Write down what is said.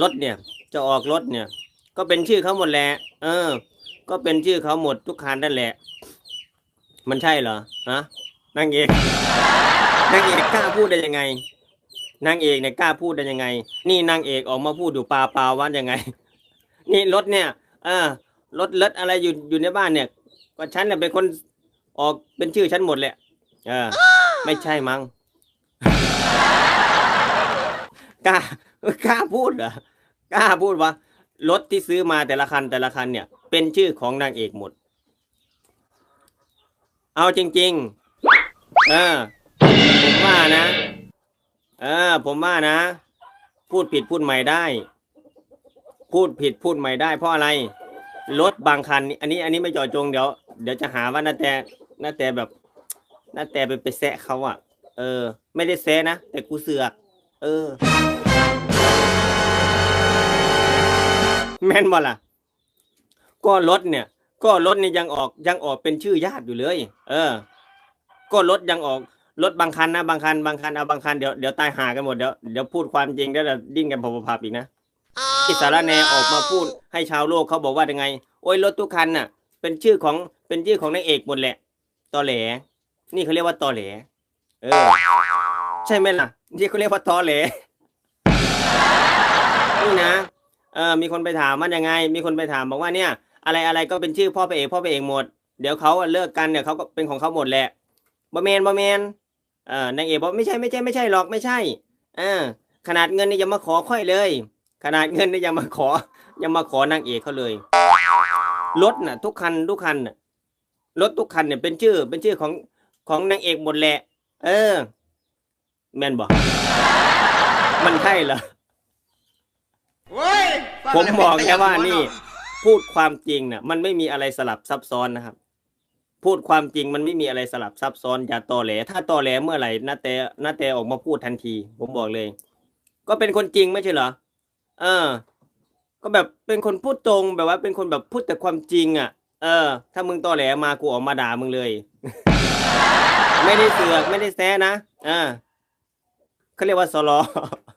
รถเนี่ย จะออกรถเนี่ย ก็เป็นชื่อเขาหมดแหละเออ ก็เป็นชื่อเขาหมดทุกคันนั่นแหละ มันใช่เหรอฮะนางเอกนางเอกกล้าพูดได้ยังไงนางเอกเนี่ยกล้าพูดได้ยังไง นี่นางเอกออกมาพูดอยู่ปาปาว่ายังไง นี่รถเนี่ยเออรถเล็ดอะไรอยู่อยู่ในบ้านเนี่ย ก็ฉันเนี่ยเป็นคนออกเป็นชื่อฉันหมดแหละเออ ไม่ใช่มั้งกล้า กล้าพูดเหรอกล้าพูดว่ารถที่ซื้อมาแต่ละคันแต่ละคันเนี่ย เป็นชื่อของนางเอกหมด เอาจริง ๆ เออผมว่านะ เออ ผมว่านะ พูดผิดพูดใหม่ได้ พูดผิดพูดใหม่ได้เพราะอะไรรถบางคัน อันนี้อันนี้ไม่จอจงเดี๋ยวเดี๋ยวจะหาว่านาแต่นาแต่แบบนาแต่ไปไปแซะเขาอะ เออ ไม่ได้แซะนะแต่กูเสือก เออ แม่นบ่ล่ะ ก็รถเนี่ย ก็รถเนี่ยยังออกยังออกเป็นชื่อญาติอยู่เลย เออ ก็รถยังออกรถบางคันนะบางคันบางคันเอาบางคันเดี๋ยวเดี๋ยวตายหากันหมดเดี๋ยวเดี๋ยวพูดความจริงแล้วเดี๋ยวดิ้นกันพอพับอีกนะที่สารแนออกมาพูดให้ชาวโลกเขาบอกว่ายังไง โอ้ยรถทุกคันน่ะ เป็นชื่อของเป็นชื่อของนางเอกหมดแหละตอแหล นี่เขาเรียกว่าตอแหล เออ ใช่ไหมล่ะ นี่เขาเรียกว่าตอแหล นี่นะเออมีคนไปถามมันยังไง มีคนไปถามบอกว่าเนี่ย อะไรอะไรก็เป็นชื่อพ่อพระเอกพ่อพระเอกหมด เดี๋ยวเขาเลิกกันเนี่ยเขาก็เป็นของเขาหมดแหละบะเมนบะเมนเออนางเอกบอกไม่ใช่ไม่ใช่ไม่ใช่หรอกไม่ใช่เออขนาดเงินนี่ยังมาขอค่อยเลย ขนาดเงินนี่ยังมาขอ ยังมาขอนางเอกเขาเลยรถน่ะ ทุกคันทุกคันน่ะรถทุกคันเนี่ยเป็นชื่อ เป็นชื่อของของนางเอกหมดแหละ เออ แม่นบอกมันใช่เหรอ ผมบอกแค่ว่านี่ พูดความจริงน่ะ มันไม่มีอะไรสลับซับซ้อนนะครับ พูดความจริงมันไม่มีอะไรสลับซับซ้อนอย่าตอแหล ถ้าตอแหลเมื่อไหร่นาแต่นาแต่ออกมาพูดทันที ผมบอกเลย ก็เป็นคนจริงไม่ใช่เหรอเออ ก็แบบเป็นคนพูดตรงแบบว่า เป็นคนแบบพูดแต่ความจริง อะ เออ ถ้ามึงตอแหลมากูออกมาด่ามึงเลย ไม่ได้เสือกไม่ได้แซะนะอ่าเขาเรียกว่าสลอ Wow.